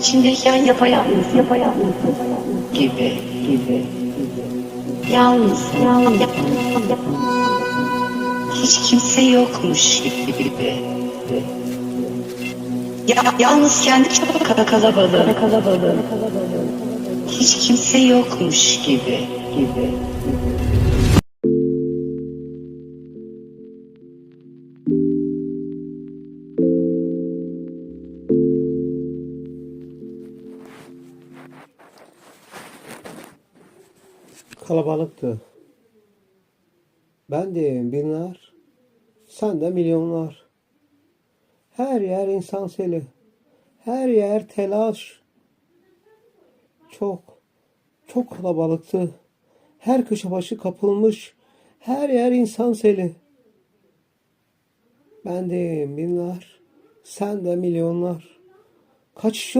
içindeyken yapayalnız, yapayalnız gibi, gibi. Yalnız, yalnız, hiç kimse yokmuş gibi. Ya, yalnız kendi çok kalabalık, kalabalık, hiç kimse yokmuş gibi, gibi. Kalabalıktı. Ben de binler, sen de milyonlar. Her yer insan seli, her yer telaş. Çok, çok kalabalıktı. Her köşe başı kapılmış, her yer insan seli. Ben de binler, sen de milyonlar. Kaçış yok.